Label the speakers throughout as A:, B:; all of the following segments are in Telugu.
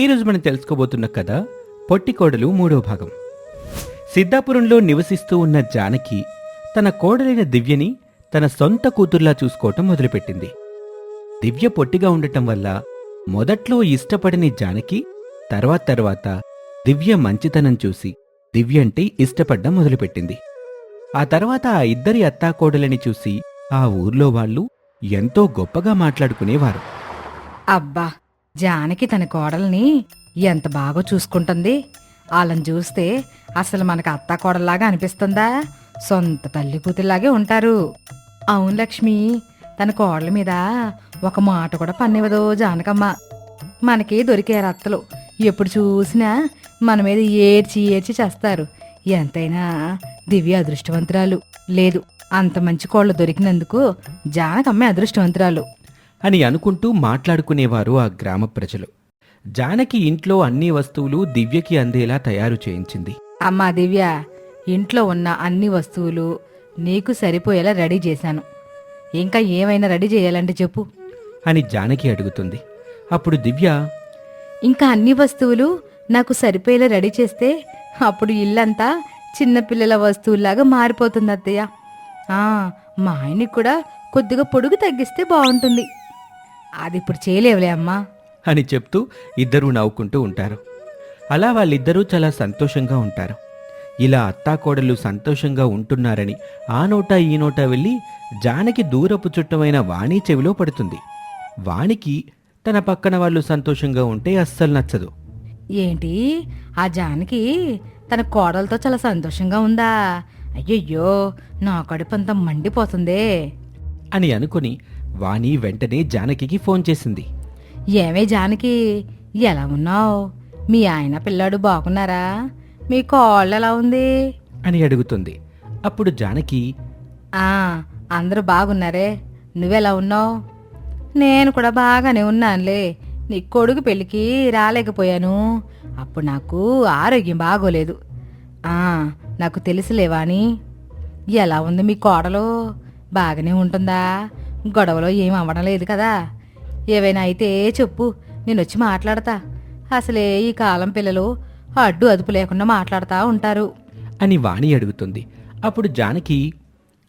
A: ఈరోజు మనం తెలుసుకోబోతున్న కథ పొట్టికోడలు మూడో భాగం. సిద్ధాపురంలో నివసిస్తూ ఉన్న జానకి తన కోడలైన దివ్యని తన సొంత కూతుర్లా చూసుకోవటం మొదలుపెట్టింది. దివ్య పొట్టిగా ఉండటం వల్ల మొదట్లో ఇష్టపడని జానకి తర్వాత తర్వాత దివ్య మంచితనం చూసి దివ్య అంటే ఇష్టపడ్డం మొదలుపెట్టింది. ఆ తర్వాత ఆ ఇద్దరి అత్తాకోడలని చూసి ఆ ఊర్లో వాళ్ళు ఎంతో గొప్పగా మాట్లాడుకునేవారు.
B: అబ్బా! జానకి తన కోడల్ని ఎంత బాగా చూసుకుంటుంది. వాళ్ళని చూస్తే అసలు మనకు అత్త కోడల్లాగా అనిపిస్తుందా? సొంత తల్లి కూతురులాగే ఉంటారు. అవును లక్ష్మి తన కోడల మీద ఒక మాట కూడా పన్నివ్వదు జానకమ్మ. మనకి దొరికే అత్తలు. ఎప్పుడు చూసినా మన మీద ఏడ్చి ఏడ్చి చేస్తారు. ఎంతైనా దివ్య అదృష్టవంతురాలు. లేదు అంత మంచి కోళ్ళు దొరికినందుకు జానకమ్మే అదృష్టవంతురాలు.
A: అని అనుకుంటూ మాట్లాడుకునేవారు ఆ గ్రామ ప్రజలు. జానకి ఇంట్లో అన్ని వస్తువులు దివ్యకి అందేలా తయారు చేయించింది.
B: అమ్మా దివ్య ఇంట్లో ఉన్న అన్ని వస్తువులు నీకు సరిపోయేలా రెడీ చేశాను. ఇంకా ఏమైనా రెడీ చేయాలంటే చెప్పు.
A: అని జానకి అడుగుతుంది. అప్పుడు దివ్య
B: ఇంకా అన్ని వస్తువులు నాకు సరిపోయేలా రెడీ చేస్తే అప్పుడు ఇల్లంతా చిన్నపిల్లల వస్తువులాగా మారిపోతుంది అత్తయ్య. ఆ, మా ఆయనకి కూడా కొద్దిగా పొడుగు తగ్గిస్తే బాగుంటుంది. అది ఇప్పుడు చేయలేవులే అమ్మా.
A: అని చెప్తూ ఇద్దరూ నవ్వుకుంటూ ఉంటారు. అలా వాళ్ళిద్దరూ చాలా సంతోషంగా ఉంటారు. ఇలా అత్తాకోడలు సంతోషంగా ఉంటున్నారని ఆ నోటా ఈ నోటా వెళ్ళి జానకి దూరపు చుట్టమైన వాణి చెవిలో పడుతుంది. వాణికి తన పక్కన వాళ్ళు సంతోషంగా ఉంటే అస్సలు నచ్చదు.
B: ఏంటి? ఆ జానకి తన కోడలతో చాలా సంతోషంగా ఉందా? అయ్యయ్యో నా కడుపంతా మండిపోతుందే.
A: అని అనుకుని వాణి వెంటనే జానకికి ఫోన్ చేసింది.
B: ఏమే జానకి ఎలా ఉన్నావు? మీ ఆయన పిల్లాడు బాగున్నారా? మీ కోళ్ళు ఎలా ఉంది?
A: అని అడుగుతుంది. అప్పుడు జానకి
B: ఆ అందరూ బాగున్నారే? నువ్వెలా ఉన్నావు? నేను కూడా బాగానే ఉన్నానులే. నీ కొడుకు పెళ్ళికి రాలేకపోయాను. అప్పుడు నాకు ఆరోగ్యం బాగోలేదు. ఆ నాకు తెలుసులేవాని ఎలా ఉంది మీ కోడలు? బాగానే ఉంటుందా? గొడవలో ఏం అవ్వడం లేదు కదా. ఏవైనా అయితే చెప్పు నేను వచ్చి మాట్లాడతా. అసలే ఈ కాలం పిల్లలు అడ్డు అదుపు లేకుండా మాట్లాడుతూ ఉంటారు.
A: అని వాణి అడుగుతుంది. అప్పుడు జానకి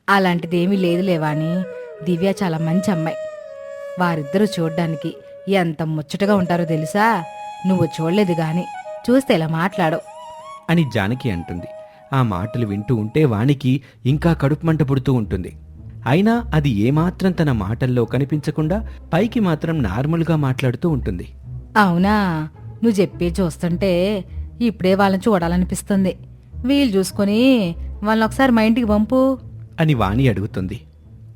B: అలాంటిదేమీ లేదు లేవాని దివ్య చాలా మంచి అమ్మాయి. వారిద్దరూ చూడ్డానికి ఎంత ముచ్చటగా ఉంటారో తెలుసా? నువ్వు చూడలేదు గాని చూస్తే ఇలా మాట్లాడవు
A: అని జానకి అంటుంది. ఆ మాటలు వింటూ ఉంటే వానికి ఇంకా కడుపు మంట పుడుతూ ఉంటుంది. అయినా అది ఏమాత్రం తన మాటల్లో కనిపించకుండా పైకి మాత్రం నార్మల్గా మాట్లాడుతూ ఉంటుంది.
B: అవునా? నువ్వు చెప్పి చూస్తుంటే ఇప్పుడే వాళ్ళని చూడాలనిపిస్తుంది. వీళ్ళు చూసుకొని వాళ్ళని ఒకసారి మా ఇంటికి పంపు.
A: అని వాణి అడుగుతుంది.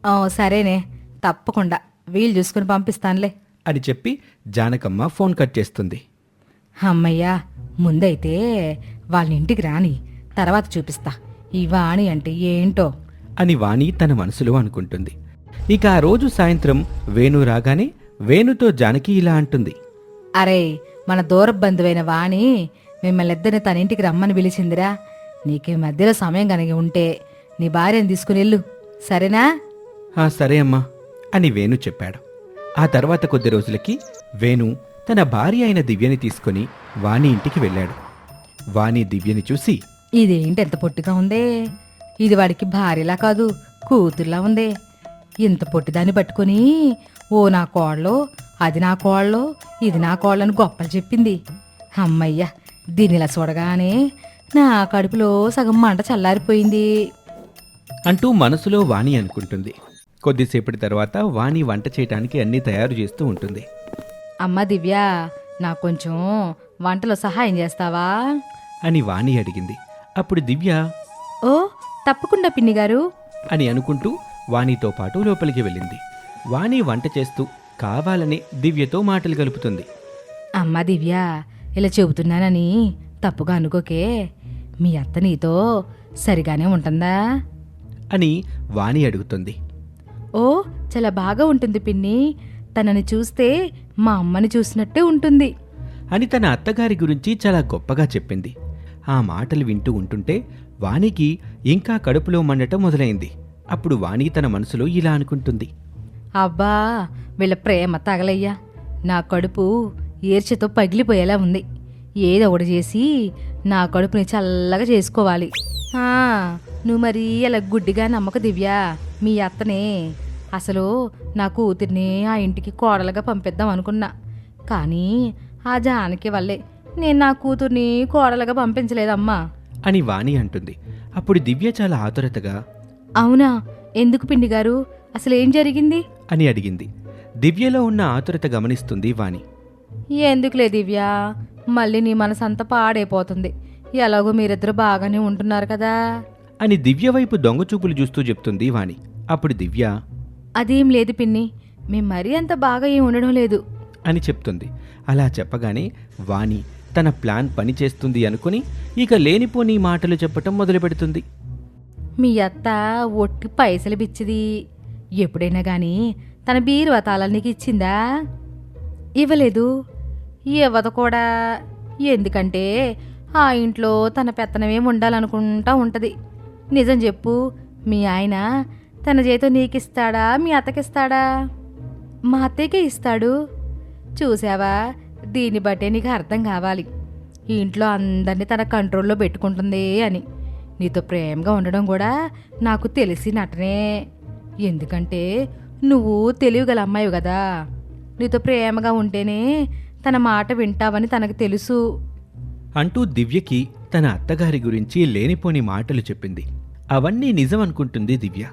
B: ఆ, సరేనే. తప్పకుండా. వీళ్ళు చూసుకుని పంపిస్తానులే.
A: అని చెప్పి జానకమ్మ ఫోన్ కట్ చేస్తుంది.
B: అమ్మయ్యా ముందైతే వాళ్ళ ఇంటికి రాని తర్వాత చూపిస్తా. ఈ వాణి అంటే ఏంటో?
A: అని వాణి తన మనసులో అనుకుంటుంది. ఇక ఆ రోజు సాయంత్రం వేణు రాగానే వేణుతో జానకి ఇలా అంటుంది.
B: అరే మన దూర బంధువైన వాణి మిమ్మల్ని ఇద్దరిని తన ఇంటికి రమ్మని పిలిచిందిరా. నీకు మధ్యలో సమయం కనుక ఉంటే నీ భార్యను తీసుకుని వెళ్ళు. సరేనా?
A: ఆ సరే అమ్మా అని వేణు చెప్పాడు. ఆ తర్వాత కొద్ది రోజులకి వేణు తన భార్య అయిన దివ్యని తీసుకుని వాణి ఇంటికి వెళ్ళాడు. వాణి దివ్యని చూసి
B: ఇదేంటి ఎంత పొట్టిగా ఉందే? ఇది వాడికి భార్యలా కాదు కూతుర్లా ఉందే. ఇంత పొట్టిదాన్ని పట్టుకొని ఓ నా కోళ్ళో అది నా కోళ్ళో ఇది నా కోళ్ళని గొప్పలు చెప్పింది. అమ్మయ్య దీనిలా చూడగానే నా కడుపులో సగం మంట చల్లారిపోయింది.
A: అంటూ మనసులో వాణి అనుకుంటుంది. కొద్దిసేపటి తర్వాత వాణి వంట చేయటానికి అన్నీ తయారు చేస్తూ ఉంటుంది.
B: అమ్మ దివ్య నాకు కొంచెం వంటలో సహాయం చేస్తావా?
A: అని వాణి అడిగింది. అప్పుడు దివ్య
B: ఓ తప్పకుండా పిన్ని గారు
A: అని అనుకుంటూ వాణితో పాటు లోపలికి వెళ్ళింది. వాణి వంట చేస్తూ కావాలని దివ్యతో మాటలు కలుపుతుంది
B: అమ్మ దివ్య ఇలా చెబుతున్నానని తప్పుగా అనుకోకే. మీ అత్త నీతో సరిగానే ఉంటుందా?
A: అని వాణి అడుగుతుంది.
B: ఓ చాలా బాగా ఉంటుంది పిన్ని. తనని చూస్తే మా అమ్మని చూసినట్టే ఉంటుంది.
A: అని తన అత్తగారి గురించి చాలా గొప్పగా చెప్పింది. ఆ మాటలు వింటూ ఉంటుంటే వాణికి ఇంకా కడుపులో మండటం మొదలైంది. అప్పుడు వాణి తన మనసులో ఇలా అనుకుంటుంది.
B: అబ్బా వీళ్ళ ప్రేమ తగలయ్యా. నా కడుపు ఏర్చతో పగిలిపోయేలా ఉంది. ఏదో ఒకటి చేసి నా కడుపుని చల్లగా చేసుకోవాలి. నువ్వు మరీ అలా గుడ్డిగా నమ్మక దివ్యా. మీ అత్తనే. అసలు నా కూతుర్ని ఆ ఇంటికి కోడలుగా పంపిద్దాం అనుకున్నా. కానీ ఆ జానకి వల్లే నేను నా కూతుర్ని కోడలుగా పంపించలేదమ్మా.
A: అని వాణి అంటుంది. అప్పుడు దివ్య చాలా ఆతురతగా
B: అవునా? ఎందుకు పిండి గారు? అసలు ఏం జరిగింది?
A: అని అడిగింది. దివ్యలో ఉన్న ఆతురత గమనిస్తుంది వాణి.
B: ఎందుకులే దివ్య? మళ్ళీ నీ మనసంతా పాడైపోతుంది. ఎలాగో మీరిద్దరు బాగానే ఉంటున్నారు కదా?
A: అని దివ్య వైపు దొంగచూపులు చూస్తూ చెప్తుంది వాణి. అప్పుడు దివ్య
B: అదేం లేదు పిన్ని. మేం మరీ అంత బాగా ఏం ఉండడం లేదు.
A: అని చెప్తుంది. అలా చెప్పగానే వాణి తన ప్లాన్ పనిచేస్తుంది అనుకుని ఇక లేనిపోని మాటలు చెప్పటం మొదలుపెడుతుంది.
B: మీ అత్త ఒట్టి పైసలు బిచ్చిది. ఎప్పుడైనా గాని తన బీరువా తాళాలు నీకు ఇచ్చిందా? ఇవ్వలేదు. ఇవ్వదు కూడా. ఎందుకంటే ఆ ఇంట్లో తన పెత్తనమేం ఉండాలనుకుంటా ఉంటుంది. నిజం చెప్పు మీ ఆయన తన చేతో నీకిస్తాడా? మీ అత్తకిస్తాడా? మా అత్తయ్యకే ఇస్తాడు. చూసావా? దీన్ని బట్టే నీకు అర్థం కావాలి. ఈ ఇంట్లో అందరినీ తన కంట్రోల్లో పెట్టుకుంటుంది అని. నీతో ప్రేమగా ఉండడం కూడా నాకు తెలిసి నటనే ఎందుకంటే నువ్వు తెలివిగల అమ్మాయి కదా. నీతో ప్రేమగా ఉంటేనే తన మాట వింటావని తనకు తెలుసు.
A: అంటూ దివ్యకి తన అత్తగారి గురించి లేనిపోని మాటలు చెప్పింది. అవన్నీ నిజం అనుకుంటుంది దివ్య.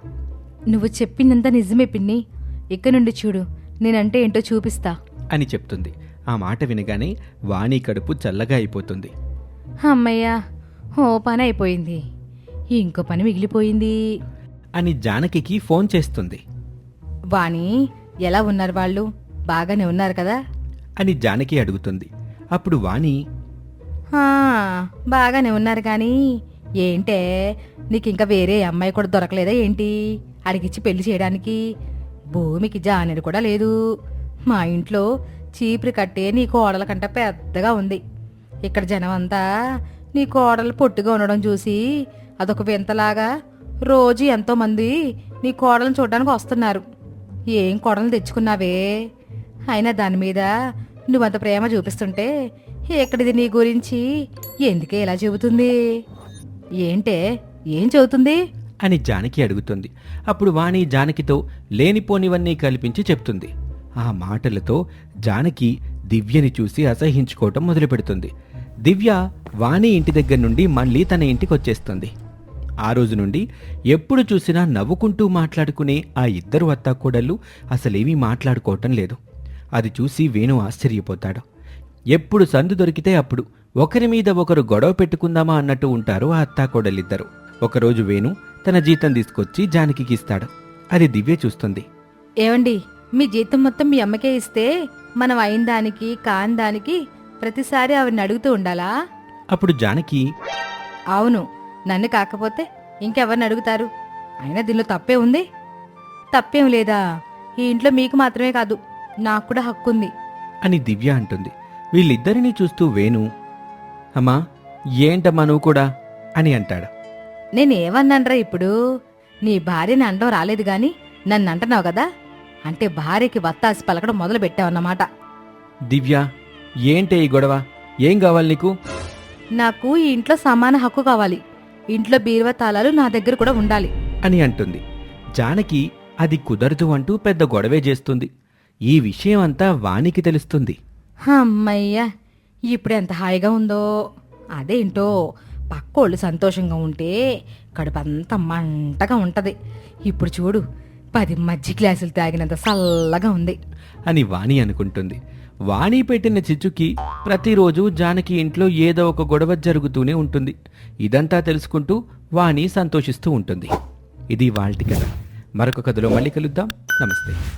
B: నువ్వు చెప్పిందంతా నిజమే పిన్ని. ఇక నుండి చూడు నేనంటే ఏంటో చూపిస్తా.
A: అని చెప్తుంది. ఆ మాట వినగానే వాణి కడుపు చల్లగా అయిపోతుంది.
B: అమ్మయ్యా ఓ పని అయిపోయింది. ఇంకో పని మిగిలిపోయింది.
A: అని జానకికి ఫోన్ చేస్తుంది.
B: వాణి ఎలా ఉన్నారు వాళ్ళు? బాగానే ఉన్నారు కదా?
A: అని జానకి అడుగుతుంది. అప్పుడు వాణి
B: బాగానే ఉన్నారు కానీ ఏంటే నీకు ఇంకా వేరే అమ్మాయి కూడా దొరకలేదా ఏంటి? అడిగిచ్చి పెళ్ళి చేయడానికి. భూమికి జానెడు కూడా లేదు. మా ఇంట్లో చీపురు కట్టే నీ కోడల కంట పెద్దగా ఉంది. ఇక్కడ జనం అంతా నీ కోడలు పొట్టుగా ఉండడం చూసి అదొక వింతలాగా రోజు ఎంతోమంది నీ కోడలను చూడడానికి వస్తున్నారు. ఏం కోడలు తెచ్చుకున్నావే? అయినా దాని మీద నువ్వంత ప్రేమ చూపిస్తుంటే ఎక్కడిది నీ గురించి? ఎందుకే ఇలా చెబుతుంది? ఏంటే? ఏం చెబుతుంది?
A: అని జానకి అడుగుతుంది. అప్పుడు వాణి జానకితో లేనిపోనివన్నీ కల్పించి చెప్తుంది. ఆ మాటలతో జానకి దివ్యని చూసి అసహించుకోవటం మొదలుపెడుతుంది. దివ్య వాణి ఇంటి దగ్గర నుండి మళ్ళీ తన ఇంటికి వచ్చేస్తుంది ఆ రోజు నుండి ఎప్పుడు చూసినా నవ్వుకుంటూ మాట్లాడుకునే ఆ ఇద్దరు అత్తాకోడళ్ళు అసలేమీ మాట్లాడుకోవటం లేదు. అది చూసి వేణు ఆశ్చర్యపోతాడు. ఎప్పుడు సందు దొరికితే అప్పుడు ఒకరి మీద ఒకరు గొడవ పెట్టుకుందామా అన్నట్టు ఉంటారు ఆ అత్తాకోడలిద్దరు ఒకరోజు వేణు తన జీతం తీసుకొచ్చి జానకికి ఇస్తాడు అది దివ్య చూస్తుంది.
B: ఏమండి? మీ జీతం మొత్తం మీ అమ్మకే ఇస్తే మనం అయిన దానికి కాని దానికి ప్రతిసారి ఆవిడని అడుగుతూ ఉండాలా?
A: అప్పుడు జానకి
B: అవును నన్ను కాకపోతే ఇంకెవరిని అడుగుతారు? అయినా దీనిలో తప్పే ఉంది? తప్పేం లేదా? ఈ ఇంట్లో మీకు మాత్రమే కాదు నాకు కూడా హక్కుంది
A: అని దివ్య అంటుంది. వీళ్ళిద్దరినీ చూస్తూ వేణు అమ్మా ఏంటమ్మా నువ్వు కూడా? అని అంటాడు.
B: నేనేమన్నానరా ఇప్పుడు? నీ భార్యని అండం రాలేదు గాని నన్ను అంటున్నావు కదా? అంటే భార్యకి వత్తాసి పలకడం మొదలు పెట్టావన్నమాట
A: దివ్య ఏంటే ఈ గొడవ? ఏం కావాలి నీకు?
B: నాకు ఈ ఇంట్లో సమాన హక్కు కావాలి. ఇంట్లో బీరువా తాళాలు నా దగ్గర కూడా ఉండాలి.
A: అని అంటుంది. జానకి అది కుదరదు అంటూ పెద్ద గొడవే చేస్తుంది. ఈ విషయం అంతా వానికి తెలుస్తుంది.
B: అమ్మయ్యా ఇప్పుడు ఎంత హాయిగా ఉందో. అదేంటో పక్కోళ్ళు సంతోషంగా ఉంటే కడుపంతా మంటగా ఉంటది. ఇప్పుడు చూడు పది మజ్జి గ్లాసులు తాగినంత చల్లగా ఉంది.
A: అని వాణి అనుకుంటుంది. వాణి పెట్టిన చిచ్చుకి ప్రతిరోజు జానకి ఇంట్లో ఏదో ఒక గొడవ జరుగుతూనే ఉంటుంది. ఇదంతా తెలుసుకుంటూ వాణి సంతోషిస్తూ ఉంటుంది. ఇది వాళ్ళ కథ మరొక కథలో మళ్ళీ కలుద్దాం. నమస్తే.